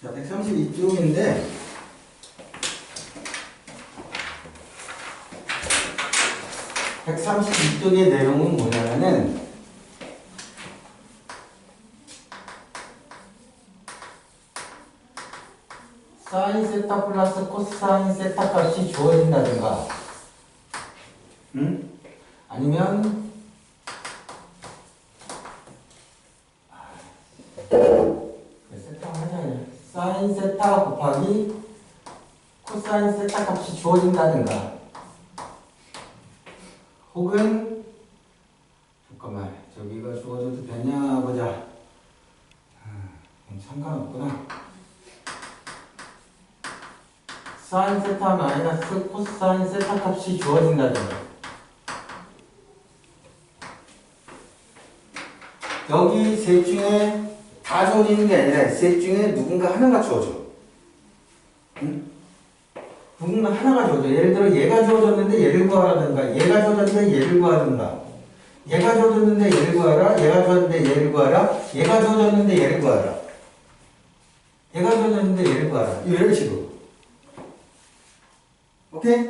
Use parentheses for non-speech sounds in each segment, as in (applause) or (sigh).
자, 132쪽인데, (132쪽의) 내용은 뭐냐면은 사인 세타 플러스 코사인 세타 값이 주어진다든가 응? 아니면 그래, 세타 하자 그냥. 사인 세타 곱하기 코사인 세타 값이 주어진다든가. 혹은 잠깐만 저기가 주어져도 되냐 보자. 음, 상관없구나. 사인 세타 마이너스 코사인 세타 값이 주어진다든가. 여기 셋 중에 다 주어지는 게 아니라 셋 중에 누군가 하나가 주어져. 응? 누군가 하나가 주어져. 예를 들어 얘가 주어졌는데 얘를 구하라든가 얘가 주어졌는데 얘를 구하든가 얘가 주어졌는데 얘를 구하라 얘가 주어졌는데 얘를 구하라 얘가 주어졌는데 얘를 구하라 얘가 주어졌는데 얘를 구하라 이런 식으로 오케이?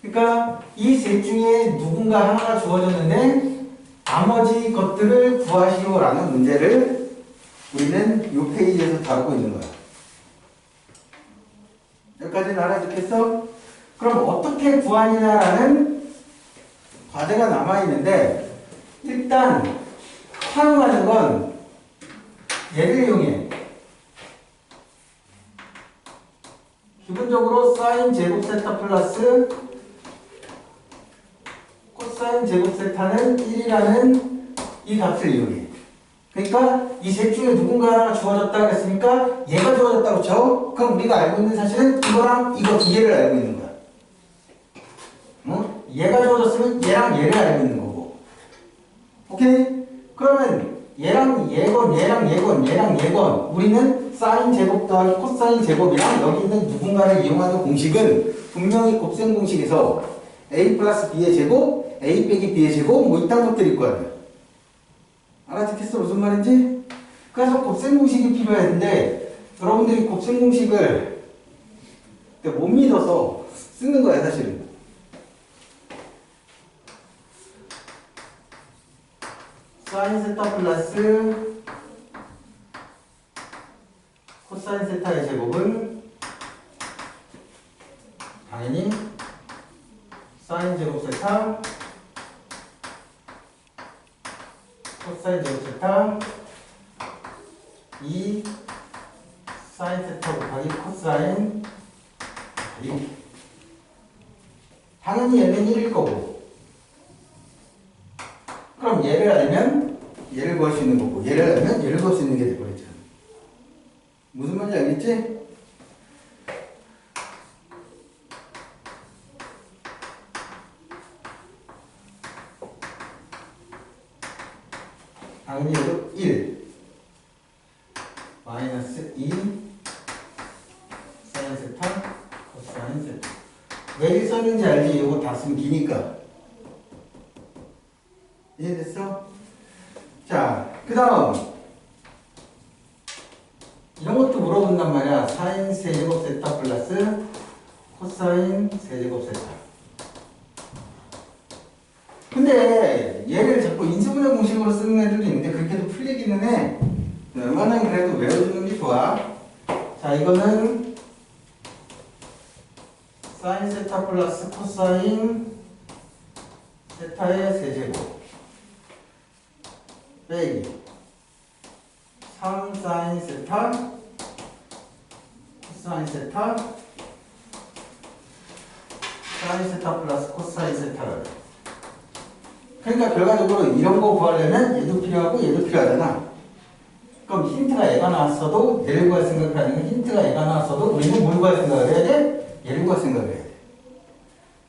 그러니까 이 셋 중에 누군가 하나가 주어졌는데 나머지 것들을 구하시오라는 문제를 우리는 이 페이지에서 다루고 있는 거야. 여기까지는 알아듣겠어? 그럼 어떻게 구하느냐라는 과제가 남아있는데 일단 사용하는 건 얘를 이용해. 기본적으로 사인 제곱 세타 플러스 코사인 제곱 세타는 1이라는 이 값을 이용해. 그러니까 이 셋 중에 누군가 하나가 주어졌다 그랬으니까 얘가 주어졌다고 쳐. 그럼 우리가 알고 있는 사실은 이거랑 이거 두 개를 알고 있는 거야. 어? 얘가 주어졌으면 얘랑 얘를 알고 있는 거고. 오케이? 그러면 얘랑 얘건, 얘랑 얘건, 얘랑 얘건 우리는 사인 제곱 더하기 코사인 제곱이랑 여기 있는 누군가를 이용하는 공식은 분명히 곱셈 공식에서 a 플러스 b의 제곱, a 빼기 b의 제곱 뭐 이딴 것들일 거 아니야. 알아듣겠어? 무슨 말인지? 그래서 곱셈 공식이 필요했는데 여러분들이 곱셈 공식을 못 믿어서 쓰는 거야 사실은. 사인 세타 플러스 코사인 세타의 제곱은 당연히 사인 제곱 세타 코 사인 제곱 세타 2 사인 세타 곱하기 코사인 2 당연히 얘는 1일 거고 그럼 얘를 알면 얘를 구할 수 있는 거고 얘를 알면 얘를 구할 수 있는 게 되버리죠 무슨 말인지 알겠지? 당연히 얘도 1 마이너스 2 사인 세타 코사인 세타 왜 썼는지 알지? 이거 다 쓰면 기니까 이해됐어? 자, 그 다음 이런 것도 물어본단 말이야. 사인 세제곱 세타 플러스 코사인 세제곱 세타. 근데 얘를 자꾸 인수분해 공식으로 쓰는 애들도 있는데 그렇게도 풀리기는 해. 웬만하면 그래도 외워주는 게 좋아. 자, 이거는 사인 세타 플러스 코사인 세타의 세제곱. 빼기. 3 사인 세타 코사인 세타 사인 세타 플러스 코사인 세타를. 그러니까 결과적으로 이런 거 구하려면 얘도 필요하고 얘도 필요하잖아. 그럼 힌트가 얘가 나왔어도 얘를 구할 생각을 하는 힌트가 얘가 나왔어도 우리는 뭘 구할 생각을 돼? 얘를 구할 생각을 해야 돼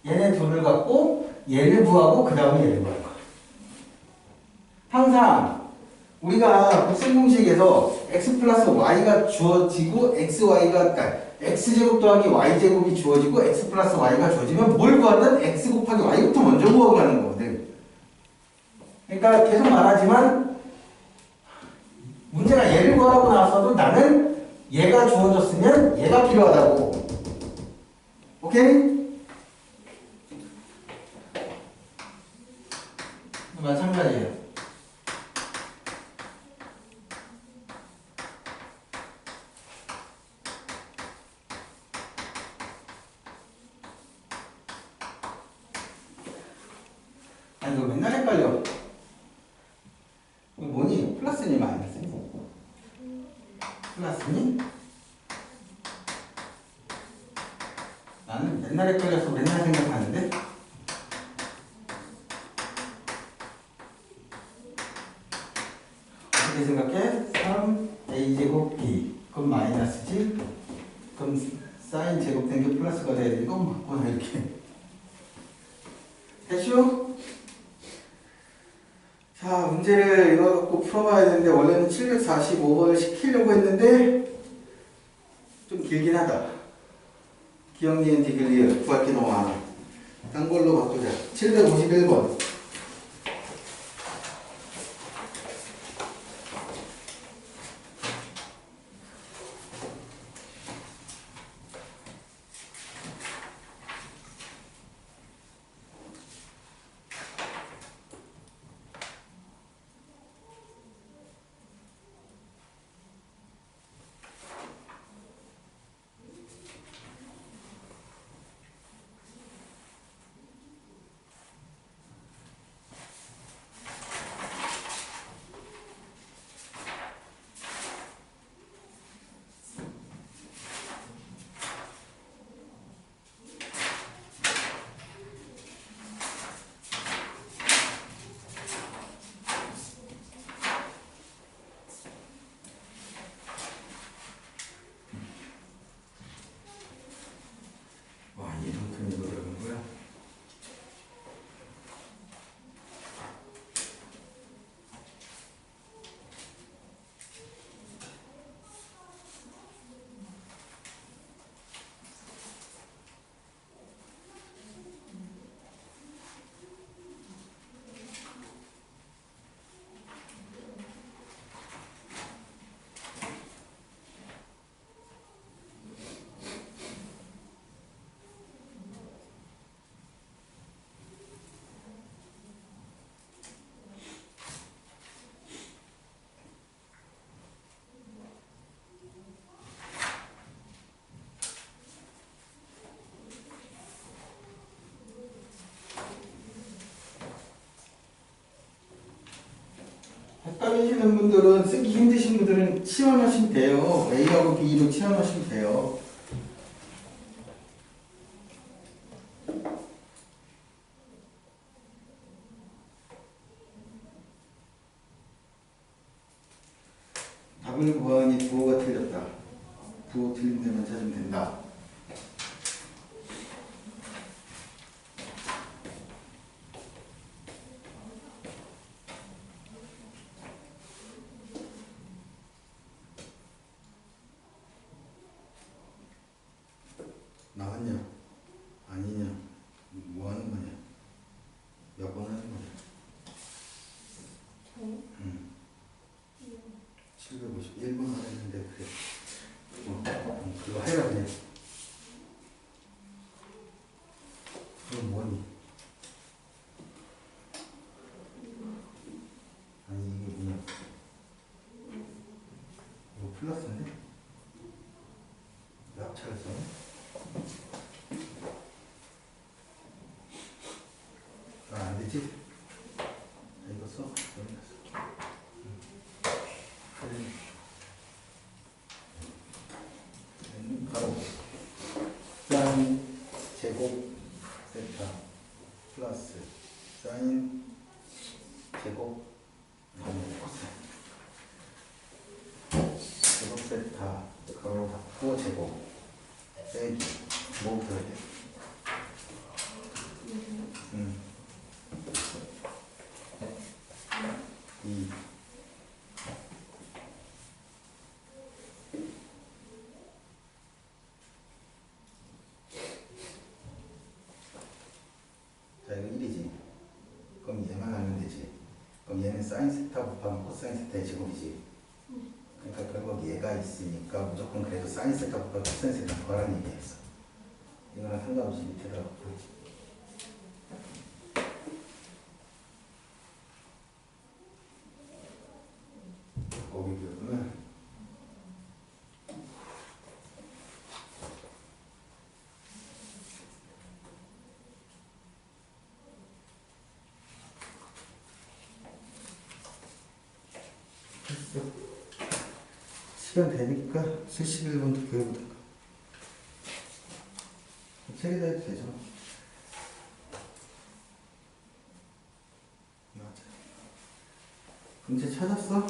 얘네 둘을 갖고 얘를 구하고 그 다음에 얘를 구할 거야 항상 우리가 곱셈 공식에서 x 플러스 y가 주어지고 xy가 그러니까 x제곱 더하기 y제곱이 주어지고 x 플러스 y가 주어지면 뭘 구하든 x 곱하기 y부터 먼저 구하고 가는 거거든. 그러니까 계속 말하지만 문제가 얘를 구하라고 나왔어도 나는 얘가 주어졌으면 얘가 필요하다고. 오케이? 마찬가지예요. 아니 이거 맨날 헷갈려. 이거 뭐니? 플러스니 마이너스니? 플러스니? 나는 맨날 헷갈려서 맨날 생각하는데 어떻게 생각해? 3a제곱 b 그럼 마이너스지? 그럼 사인 제곱된 게 플러스가 돼야 되고 맞구나 이렇게 됐죠? 자 문제를 이거 갖고 풀어봐야 되는데 원래는 745번을 시키려고 했는데 좀 길긴 하다 기억 니은 디글리어 구할 게 너무 많아. 딴 걸로 바꾸자. 751번 와 이만큼 이거 들어간 거야? 헷갈리시는 분들은 쓰기 힘드신 분들은 치환하시면 돼요. A하고 B로 치환하시면 돼요. 답을 구하니 부호가 틀렸다. 부호 틀린 데만 찾으면 된다. 나왔냐? 아니냐? 뭐 하는 거냐? 몇 번 하는 거냐? 응. 751번 하랬는데 그래. 어, 어, 그거 해라 그냥. 그럼 뭐니? 아니 이게 뭐냐? 이거 플러스인데? 왜 합차를 써네? 아, 안 되지? 아, 이거 써? 여기 써. 음. 그래. 음, 바로 사인 제곱 세타 플러스 사인 제곱 음, 코사인 제곱 세타 가로 닫고 제곱 빼기 뭐 붙어야 돼? 음. 이 자, 이거 1이지. 그럼 얘만 하면 되지. 그럼 얘는 사인 세타 곱하면 코사인 세타의 제곱이지. 그러니까 결국 얘 얘가 있으니까 무조건 그래도 사인 세타보다 코사인 세타 더하라는 얘기였어. 이거랑 상관없이 밑에다가 보이지. 거기 그러면 됐어. 시간 되니까 71분도 교육부터 책에다 해도 되죠. 맞아 문제 찾았어?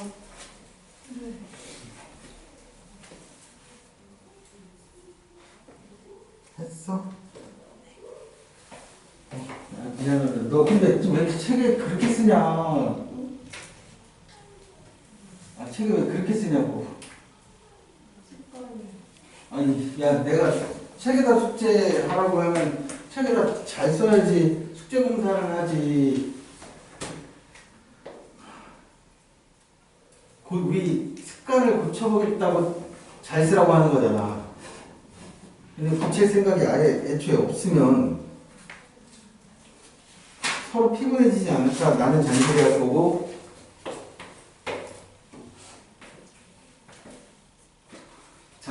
했어? 어, 아, 미안하다. 너 근데 좀 왜 책에 그렇게 쓰냐. 아 책에 왜 그렇게 쓰냐고 아니, 야, 내가 책에다 숙제 하라고 하면 책에다 잘 써야지 숙제 공사를 하지. 곧 우리 습관을 고쳐보겠다고 잘 쓰라고 하는 거잖아. 근데 고칠 생각이 아예 애초에 없으면 서로 피곤해지지 않을까? 나는 잔소리 할 거고,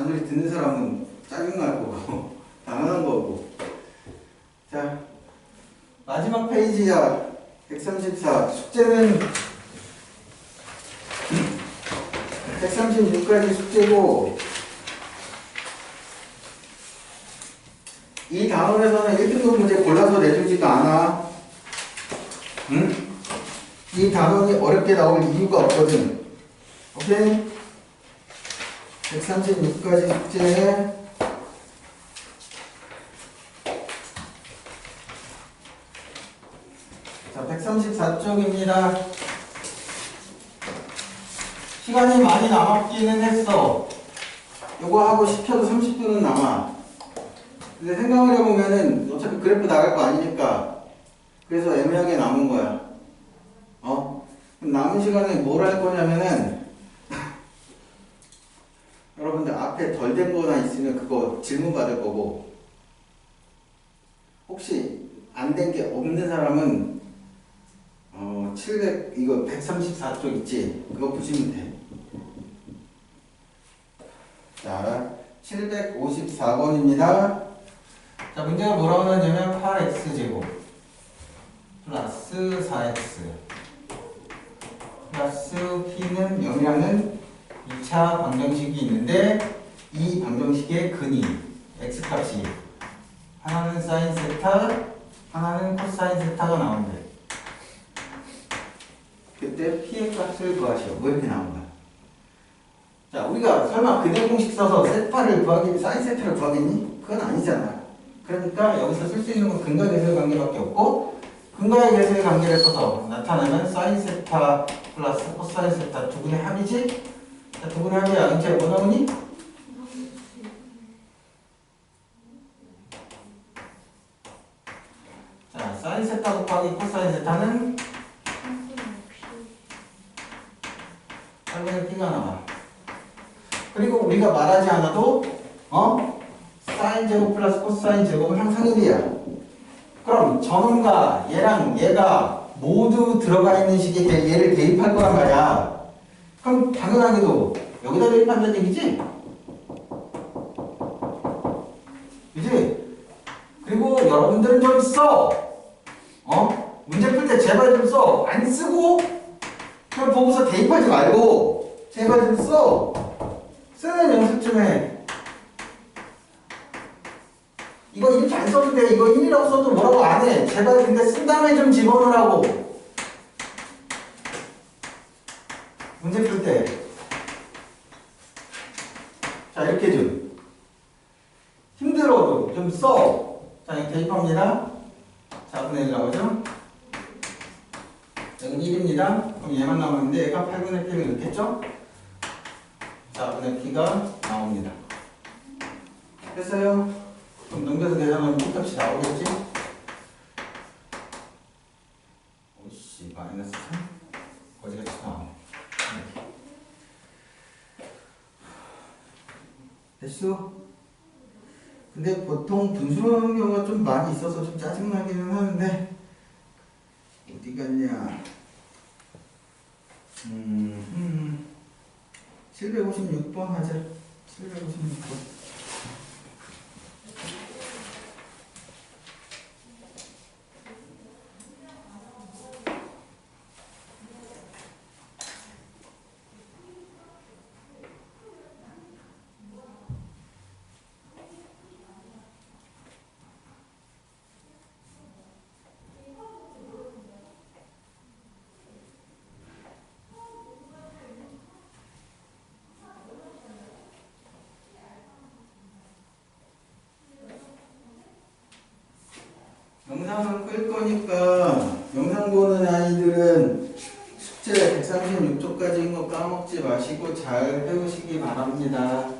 잔소리 듣는 사람은 짜증날 거고 (laughs) 당연한 거고. 자 마지막 페이지야. 134 숙제는 (clears throat) 136까지 숙제고 이 단원에서는 1등급 문제 골라서 내주지가 않아. 응? 이 단원이 어렵게 나올 이유가 없거든. 오케이? 136까지 숙제 자 134쪽입니다. 시간이 많이 남았기는 했어. 요거 하고 10초도 30분은 남아. 근데 생각을 해보면은 어차피 그래프 나갈 거 아니니까 그래서 애매하게 남은 거야. 어? 남은 시간에 뭘 할 거냐면은 앞에 덜된 거나 있으면 그거 질문 받을 거고 혹시 안 된 게 없는 사람은 어, 700 이거 134쪽 있지? 그거 보시면 돼. 자, 754번입니다. 자, 문제가 뭐라고 하냐면 8x 제곱 플러스 4x 플러스 p는 0이라는 2차 방정식이 있는데 이 방정식의 근이 x값이 하나는 사인 세타 하나는 코사인 세타가 나온대. 그때 p의 값을 구하시오. 뭐 이렇게 나온 거야? 자 우리가 설마 근의 공식 써서 세타를 구하겠니 사인 세타를 구하겠니? 그건 아니잖아. 그러니까 여기서 쓸 수 있는 건 근과 계수의 관계밖에 없고 근과의 계수의 관계를 써서 나타내면 사인 세타 플러스 코사인 세타 두 분의 합이지? 자, 두 분의 합의 양인체 뭐 나오니? 자, 사인 세타 곱하기 코사인 세타는 8분의 p가 나와. 그리고 우리가 말하지 않아도 어? 사인 제곱 플러스 코사인 제곱은 항상 1이야. 그럼 저놈과 얘랑 얘가 모두 들어가 있는 식의 대- 얘를 대입할 거란 말이야. 그럼 당연하게도 여기다 대입한다는 얘기지? 그지? 그리고 여러분들은 좀 써. 어? 문제 풀 때 제발 좀 써. 안 쓰고 그냥 보고서 대입하지 말고 제발 좀 써. 쓰는 연습 좀 해. 이거 이렇게 안 써도 돼. 이거 1이라고 써도 뭐라고 안 해. 제발 근데 쓴 다음에 좀 집어넣으라고. 문제 풀 때. 자, 이렇게 좀. 힘들어도 좀 써. 자, 이렇게 대입합니다. 4분의 1 나오죠? 여기 1입니다. 그럼 얘만 남았는데 얘가 8분의 p를 넣겠죠? 4분의 p가 나옵니다. 됐어요? 그럼 넘겨서 계산하면 값이 나오겠지? 오씨 마이너스 3? 거지같이 나오네. 됐어? 근데 보통 분수로 하는 경우가 좀 많이 있어서 좀 짜증나기는 하는데 어디 갔냐? 음, 음. 756번 하자. 756번 영상을 끌 거니까 영상 보는 아이들은 숙제 136쪽까지인 거 까먹지 마시고 잘 해오시기 바랍니다.